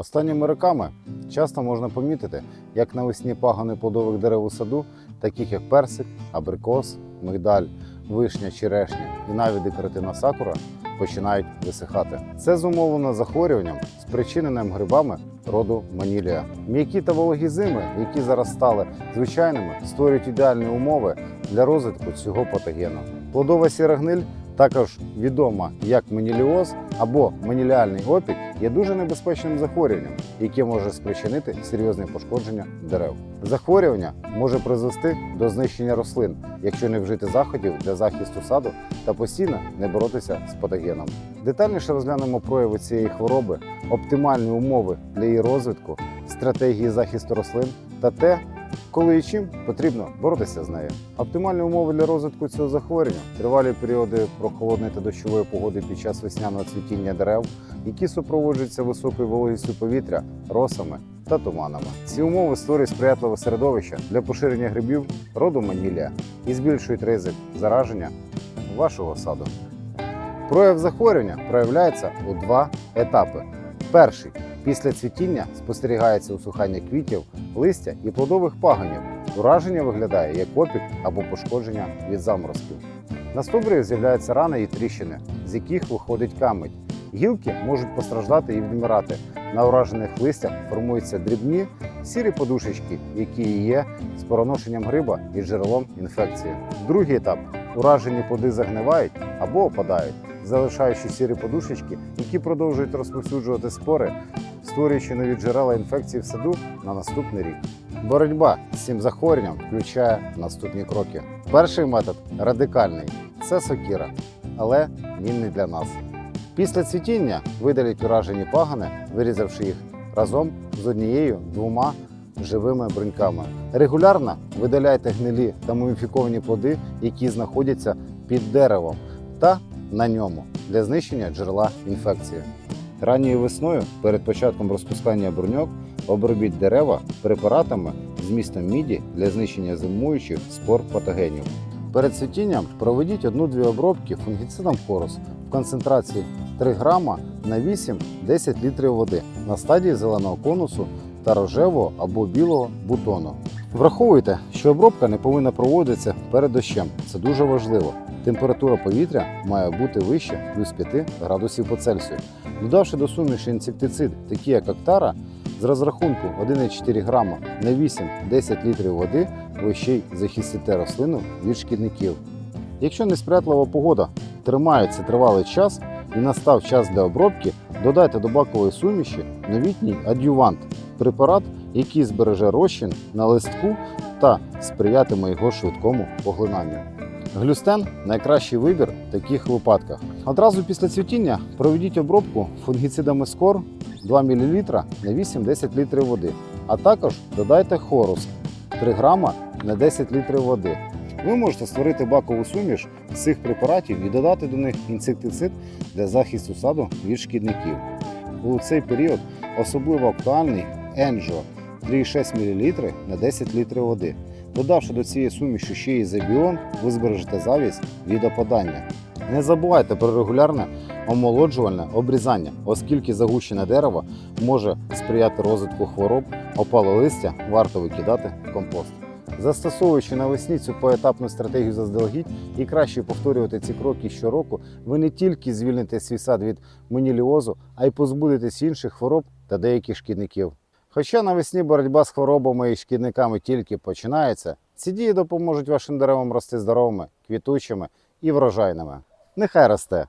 Останніми роками часто можна помітити, як навесні пагони плодових дерев у саду, таких як персик, абрикос, мигдаль, вишня, черешня і навіть декоративна сакура, починають висихати. Це зумовлено захворюванням, спричиненим грибами роду манілія. М'які та вологі зими, які зараз стали звичайними, створюють ідеальні умови для розвитку цього патогену. Плодова сіра гниль, також відома як меніліоз або меніліальний опік, є дуже небезпечним захворюванням, яке може спричинити серйозне пошкодження дерев. Захворювання може призвести до знищення рослин, якщо не вжити заходів для захисту саду та постійно не боротися з патогеном. Детальніше розглянемо прояви цієї хвороби, оптимальні умови для її розвитку, стратегії захисту рослин та те, коли і чим потрібно боротися з нею. Оптимальні умови для розвитку цього захворювання тривалі періоди прохолодної та дощової погоди під час весняного цвітіння дерев, які супроводжуються високою вологістю повітря, росами та туманами. Ці умови створюють сприятливе середовище для поширення грибів роду манілія і збільшують ризик зараження вашого саду. Прояв захворювання проявляється у два етапи. Перший після цвітіння спостерігається усухання квітів, листя і плодових пагонів. Ураження виглядає як опік або пошкодження від заморозків. На стовбурі з'являються рани і тріщини, з яких виходить камедь. Гілки можуть постраждати і відмирати. На уражених листях формуються дрібні сірі подушечки, які є спороношенням гриба і джерелом інфекції. Другий етап уражені плоди загнивають або опадають, залишаючи сірі подушечки, які продовжують розповсюджувати спори, створюючи нові джерела інфекції в саду на наступний рік. Боротьба з цим захворюванням включає наступні кроки. Перший метод радикальний це сокіра, але він не для нас. Після цвітіння видаліть уражені пагани, вирізавши їх разом з однією двома живими бруньками. Регулярно видаляйте гнилі та муміфіковані плоди, які знаходяться під деревом та на ньому для знищення джерела інфекції. Ранньою весною, перед початком розпускання бруньок, обробіть дерева препаратами з містом міді для знищення зимуючих спор патогенів. Перед цвітінням проведіть одну-дві обробки фунгіцидом хорус в концентрації 3 грама на 8-10 літрів води на стадії зеленого конусу та рожевого або білого бутону. Враховуйте, що обробка не повинна проводитися перед дощем. Це дуже важливо. Температура повітря має бути вище плюс 5 градусів по Цельсію. Додавши до суміші інсектицид, такі як Актара, з розрахунку 1,4 грама на 8-10 літрів води, ви ще й захистите рослину від шкідників. Якщо несприятлива погода тримається тривалий час і настав час для обробки, додайте до бакової суміші новітній адювант препарат, який збереже розчин на листку та сприятиме його швидкому поглинанню. Глюстен найкращий вибір в таких випадках. Одразу після цвітіння проведіть обробку фунгіцидами скор 2 мл на 8-10 літрів води, а також додайте хорус 3 грама на 10 літрів води. Ви можете створити бакову суміш з цих препаратів і додати до них інсектицид для захисту саду від шкідників. У цей період особливо актуальний Енджо 3,6 мл на 10 літрів води. Додавши до цієї суміші ще й забіон, ви збережете завість від опадання. Не забувайте про регулярне омолоджувальне обрізання, оскільки загущене дерево може сприяти розвитку хвороб, опале листя варто викидати в компост. Застосовуючи навесні цю поетапну стратегію заздалегідь і краще повторювати ці кроки щороку, ви не тільки звільните свій сад від меніліозу, а й позбудетесь інших хвороб та деяких шкідників. Хоча навесні боротьба з хворобами і шкідниками тільки починається, ці дії допоможуть вашим деревам рости здоровими, квітучими і врожайними. Нехай росте!